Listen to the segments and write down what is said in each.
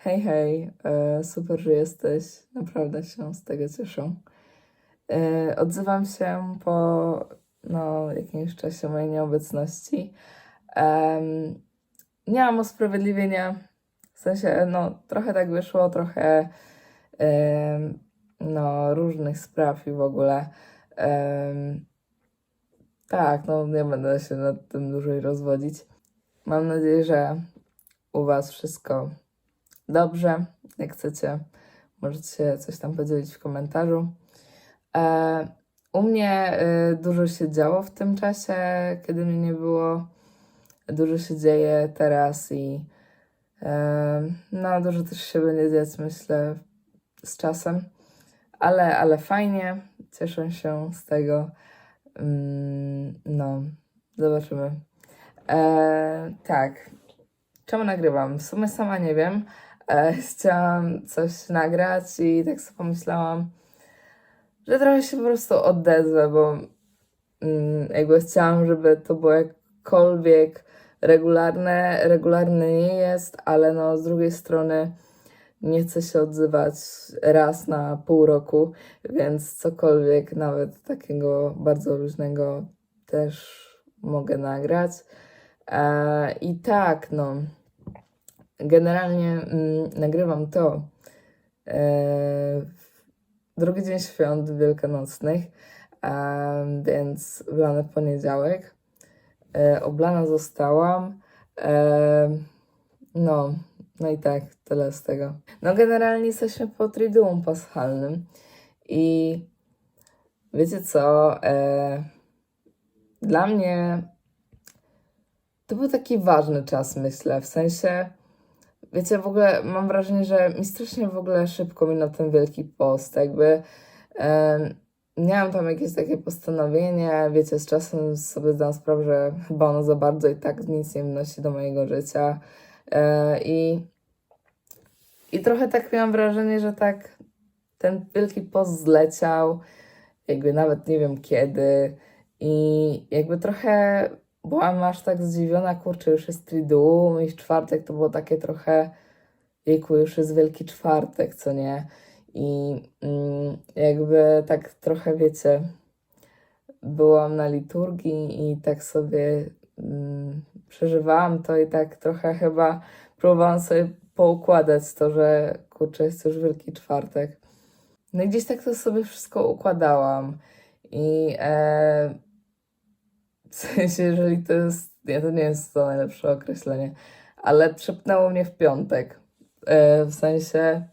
Hej, hej, e, super, że jesteś. Naprawdę się z tego cieszę. E, odzywam się po no, jakimś czasie mojej nieobecności. Nie mam usprawiedliwienia. W sensie, no, trochę tak wyszło, trochę no, różnych spraw i w ogóle. Tak, no, nie będę się nad tym dłużej rozwodzić. Mam nadzieję, że u Was wszystko dobrze. Jak chcecie, możecie coś tam podzielić w komentarzu. E, u mnie e, dużo się działo w tym czasie, kiedy mnie nie było. Dużo się dzieje teraz i e, no, dużo też się będzie dziać, myślę, z czasem. Ale, ale fajnie, cieszę się z tego. Mm, no, zobaczymy. E, tak, czemu nagrywam? W sumie sama nie wiem. E, chciałam coś nagrać i tak sobie pomyślałam, że trochę się po prostu odezwę, bo mm, jakby chciałam, żeby to było jakkolwiek regularne. Regularne nie jest, ale no z drugiej strony nie chcę się odzywać raz na pół roku, więc cokolwiek, nawet takiego bardzo luźnego też mogę nagrać. E, I tak, no, generalnie mm, nagrywam to w drugi dzień świąt wielkanocnych, więc wlany poniedziałek. E, oblana zostałam. E, no, no i tak, tyle z tego. No generalnie jesteśmy po Triduum Paschalnym i wiecie co, e, dla mnie to był taki ważny czas, myślę, w sensie, wiecie, w ogóle mam wrażenie, że mi strasznie w ogóle szybko minął ten Wielki Post, jakby em, miałam tam jakieś takie postanowienie, wiecie, z czasem sobie zdałam sprawę, że chyba ono za bardzo i tak nic nie wnosi do mojego życia. E, i, i trochę tak miałam wrażenie, że tak ten Wielki Post zleciał, jakby nawet nie wiem kiedy. I jakby trochę byłam aż tak zdziwiona, kurczę, już jest Triduum i w czwartek to było takie trochę, jejku, już jest Wielki Czwartek, co nie? I mm, jakby tak trochę, wiecie, byłam na liturgii i tak sobie mm, przeżywałam to i tak trochę chyba próbowałam sobie poukładać to, że kurczę, jest już Wielki Czwartek. No i gdzieś tak to sobie wszystko układałam. I e, w sensie, jeżeli to jest. Nie, to nie jest to najlepsze określenie, ale trzepnęło mnie w piątek. E, w sensie,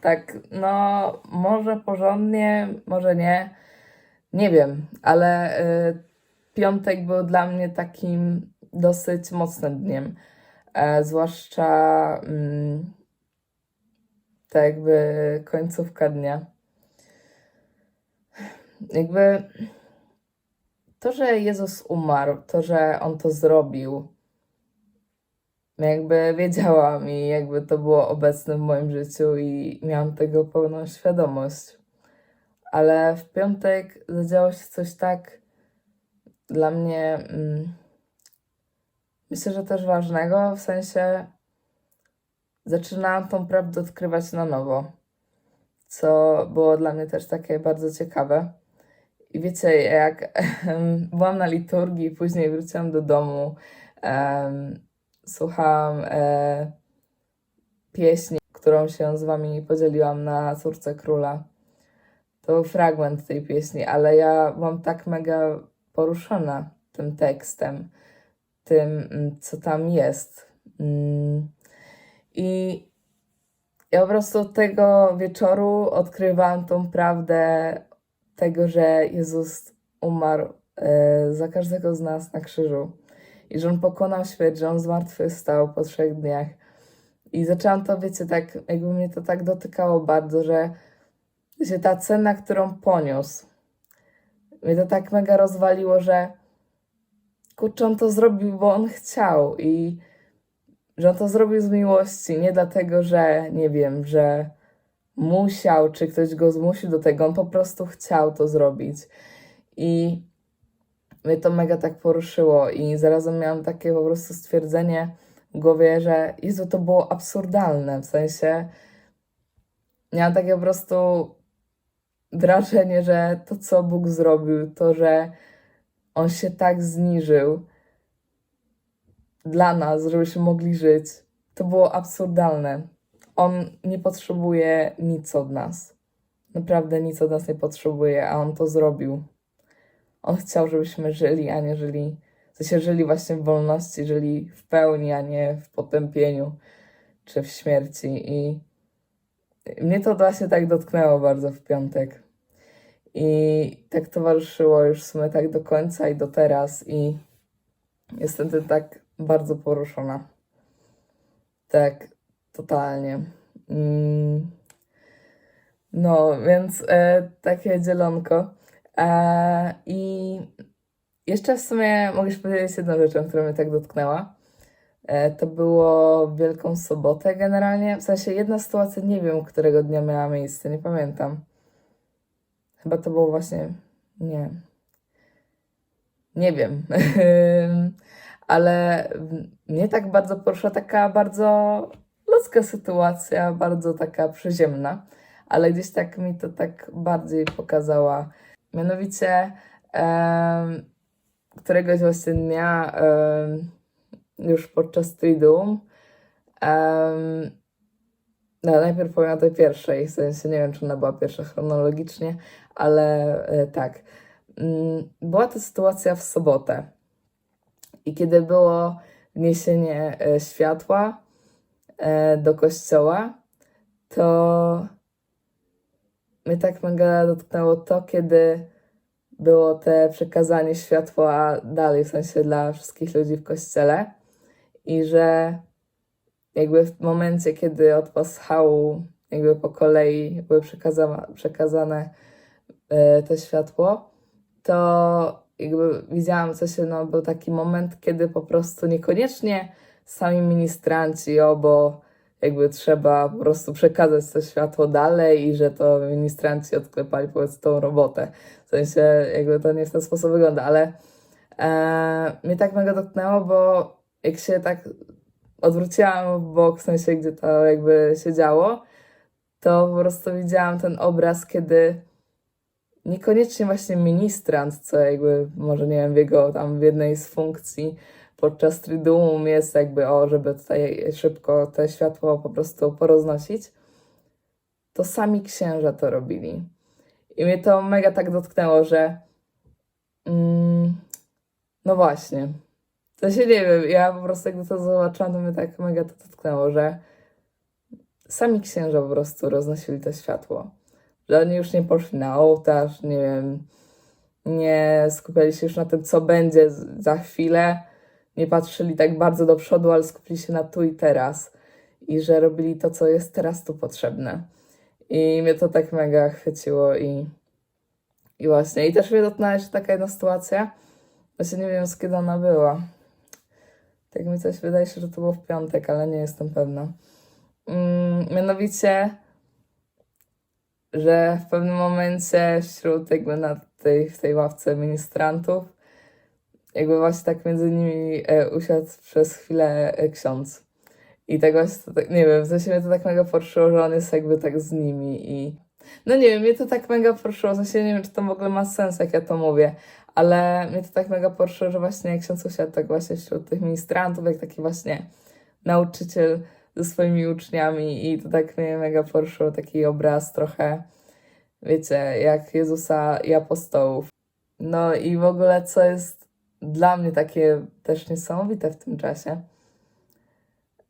tak, no, może porządnie, może nie. Nie wiem, ale e, piątek był dla mnie takim dosyć mocnym dniem. E, zwłaszcza tak jakby końcówka dnia. Jakby to, że Jezus umarł, to, że On to zrobił, jakby wiedziałam i jakby to było obecne w moim życiu i miałam tego pełną świadomość. Ale w piątek zadziało się coś tak dla mnie, mm, myślę, że też ważnego, w sensie zaczynałam tą prawdę odkrywać na nowo, co było dla mnie też takie bardzo ciekawe. I wiecie, jak byłam na liturgii, później wróciłam do domu, em, słuchałam e, pieśni, którą się z wami podzieliłam na Córce Króla. To fragment tej pieśni, ale ja byłam tak mega poruszona tym tekstem, tym, mm, co tam jest. Mm. I ja po prostu od tego wieczoru odkrywałam tą prawdę tego, że Jezus umarł e, za każdego z nas na krzyżu i że On pokonał śmierć, że On zmartwychwstał po trzech dniach. I zaczęłam to, wiecie, tak, jakby mnie to tak dotykało bardzo, że wiecie, ta cena, którą poniósł, mnie to tak mega rozwaliło, że kurczę, On to zrobił, bo On chciał i że On to zrobił z miłości, nie dlatego, że, nie wiem, że musiał, czy ktoś go zmusił do tego, on po prostu chciał to zrobić. I mnie to mega tak poruszyło i zarazem miałam takie po prostu stwierdzenie w głowie, że Jezu, to było absurdalne, w sensie miałam takie po prostu wrażenie, że to, co Bóg zrobił, to, że On się tak zniżył dla nas, żebyśmy mogli żyć, to było absurdalne. On nie potrzebuje nic od nas. Naprawdę nic od nas nie potrzebuje, a On to zrobił. On chciał, żebyśmy żyli, a nie żyli, w sensie żyli właśnie w wolności, żyli w pełni, a nie w potępieniu czy w śmierci. I mnie to właśnie tak dotknęło bardzo w piątek. I tak towarzyszyło już w sumie tak do końca i do teraz. I jestem tym tak bardzo poruszona. Tak, totalnie. Mm. No, więc e, takie dzielonko. E, I jeszcze w sumie mogę się powiedzieć jedną rzeczą, która mnie tak dotknęła. E, to było Wielką Sobotę generalnie. W sensie jedna sytuacja, nie wiem, którego dnia miała miejsce, nie pamiętam. Chyba to było właśnie. Nie. Nie wiem. Ale mnie tak bardzo poruszyła taka bardzo ludzka sytuacja, bardzo taka przyziemna, ale gdzieś tak mi to tak bardziej pokazała. Mianowicie któregoś właśnie dnia już podczas Triduum em, no, najpierw powiem o tej pierwszej, w sensie nie wiem, czy ona była pierwsza chronologicznie, ale e, tak. Mm, Była to sytuacja w sobotę. I kiedy było niesienie e, światła e, do kościoła, to mnie tak mega dotknęło to, kiedy było te przekazanie światła dalej, w sensie dla wszystkich ludzi w kościele. I że jakby w momencie, kiedy od paschału jakby po kolei były przekazane, przekazane e, to światło, to jakby widziałam, co się, no, był taki moment, kiedy po prostu niekoniecznie sami ministranci, o, bo jakby trzeba po prostu przekazać to światło dalej i że to ministranci odklepali powiedz tą robotę. W sensie jakby to nie w ten sposób wygląda, ale e, mnie tak mega dotknęło, bo jak się tak odwróciłam w bok, w sensie gdzie to jakby się działo, to po prostu widziałam ten obraz, kiedy niekoniecznie właśnie ministrant, co jakby może nie wiem, w jego tam w jednej z funkcji podczas triduum jest jakby o, żeby tutaj szybko te światło po prostu poroznosić, to sami księża to robili. I mnie to mega tak dotknęło, że mm, no właśnie. To się nie wiem, ja po prostu jakby to zobaczyłam, to mnie tak mega to dotknęło, że sami księża po prostu roznosili to światło. Że oni już nie poszli na ołtarz, nie wiem, nie skupiali się już na tym, co będzie za chwilę, nie patrzyli tak bardzo do przodu, ale skupili się na tu i teraz. I że robili to, co jest teraz tu potrzebne. I mnie to tak mega chwyciło i, i właśnie. I też mnie dotknęła jeszcze taka jedna sytuacja, właśnie nie wiem z kiedy ona była. Tak mi coś wydaje się, że to było w piątek, ale nie jestem pewna. Mm, mianowicie, że w pewnym momencie wśród jakby na tej, w tej ławce ministrantów, jakby właśnie tak między nimi e, usiadł przez chwilę e, ksiądz. I tego to, tak- nie wiem, w sensie mnie to tak mega poruszyło, że on jest jakby tak z nimi i... No nie wiem, mnie to tak mega poruszyło, w sensie nie wiem, czy to w ogóle ma sens, jak ja to mówię, ale mnie to tak mega poruszyło, że właśnie jak ksiądz usiadł tak właśnie wśród tych ministrantów, jak taki właśnie nauczyciel ze swoimi uczniami i to tak mnie mega poruszyło, taki obraz trochę, wiecie, jak Jezusa i apostołów. No i w ogóle co jest dla mnie takie też niesamowite w tym czasie,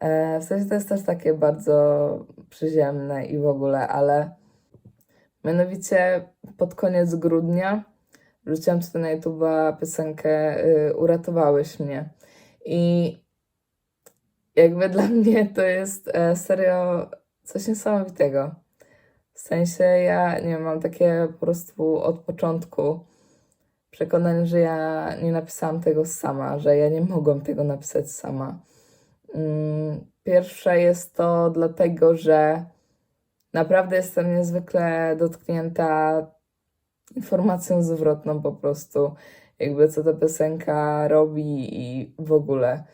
e, w sensie to jest też takie bardzo przyziemne i w ogóle, ale mianowicie pod koniec grudnia wrzuciłam sobie na YouTube'a piosenkę y, Uratowałeś mnie i jakby dla mnie to jest e, serio coś niesamowitego. W sensie ja, nie wiem, mam takie po prostu od początku przekonanie, że ja nie napisałam tego sama, że ja nie mogłam tego napisać sama. Mm, Pierwsze jest to dlatego, że naprawdę jestem niezwykle dotknięta informacją zwrotną po prostu, jakby co ta piosenka robi i w ogóle.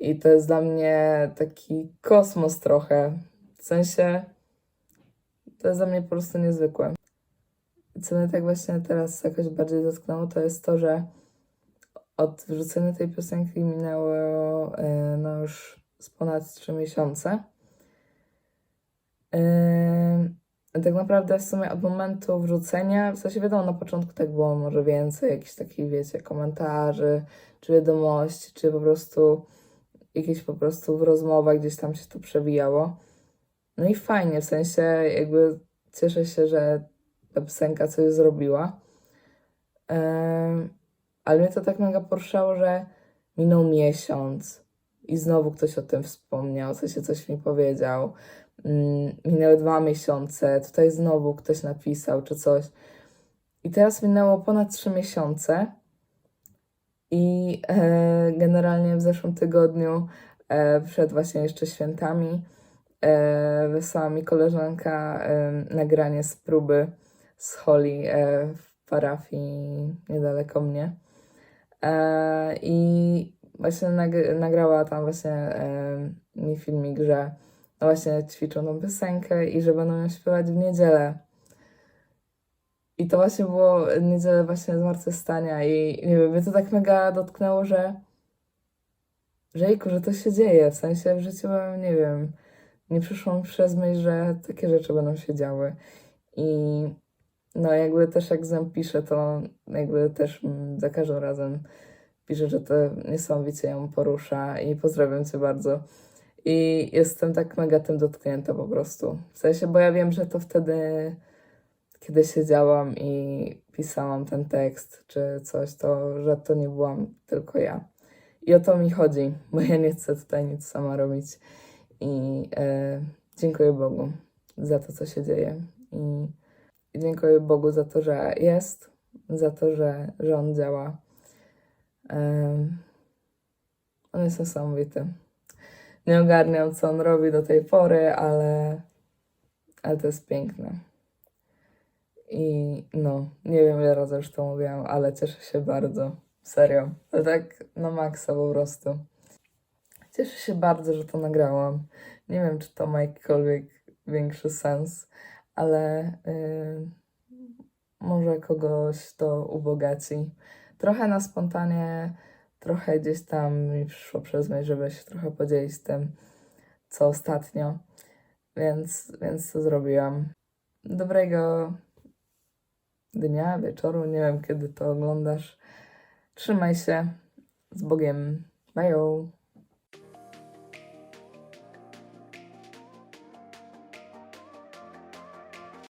I to jest dla mnie taki kosmos trochę. W sensie, to jest dla mnie po prostu niezwykłe. Co mnie tak właśnie teraz jakoś bardziej dotknęło, to jest to, że od wrzucenia tej piosenki minęło e, no już z ponad 3 miesiące. Yy, tak naprawdę w sumie od momentu wrzucenia, w sensie wiadomo, na początku tak było może więcej jakichś takich, wiecie, komentarzy, czy wiadomości, czy po prostu jakieś po prostu w rozmowach gdzieś tam się to przewijało. No i fajnie, w sensie jakby cieszę się, że ta piosenka coś zrobiła. Ale mnie to tak mega poruszało, że minął miesiąc i znowu ktoś o tym wspomniał, w sensie coś mi powiedział. Mm, minęły dwa miesiące, tutaj znowu ktoś napisał czy coś. I teraz minęło ponad trzy miesiące. I e, generalnie w zeszłym tygodniu, e, przed właśnie jeszcze świętami, e, wysłała mi koleżanka e, nagranie z próby z Holi e, w parafii niedaleko mnie. E, I właśnie nag- nagrała tam właśnie e, mi filmik, że no właśnie ćwiczą tą piosenkę i że będą ją śpiewać w niedzielę. I to właśnie było niedzielę właśnie zmartwychwstania i nie wiem, mnie to tak mega dotknęło, że że jejku, że to się dzieje, w sensie w życiu, nie wiem, nie przyszło mi przez myśl, że takie rzeczy będą się działy. I no jakby też jak piszę, to jakby też za każdym razem piszę, że to niesamowicie ją porusza i pozdrawiam Cię bardzo. I jestem tak mega tym dotknięta po prostu. W sensie, bo ja wiem, że to wtedy, kiedy siedziałam i pisałam ten tekst czy coś, to że to nie byłam tylko ja. I o to mi chodzi, bo ja nie chcę tutaj nic sama robić. I e, dziękuję Bogu za to, co się dzieje. I dziękuję Bogu za to, że jest, za to, że, że On działa. Em, on jest niesamowity. Nie ogarniam, co on robi do tej pory, ale, ale to jest piękne. I no, nie wiem ile razy już to mówiłam, ale cieszę się bardzo. Serio. To tak na maksa po prostu. Cieszę się bardzo, że to nagrałam. Nie wiem, czy to ma jakikolwiek większy sens, ale yy, może kogoś to ubogaci. Trochę na spontanie, trochę gdzieś tam mi przyszło przez myśl, żeby się trochę podzielić tym, co ostatnio. Więc, więc to zrobiłam. Dobrego dnia, wieczoru, nie wiem kiedy to oglądasz. Trzymaj się. Z Bogiem. Bye.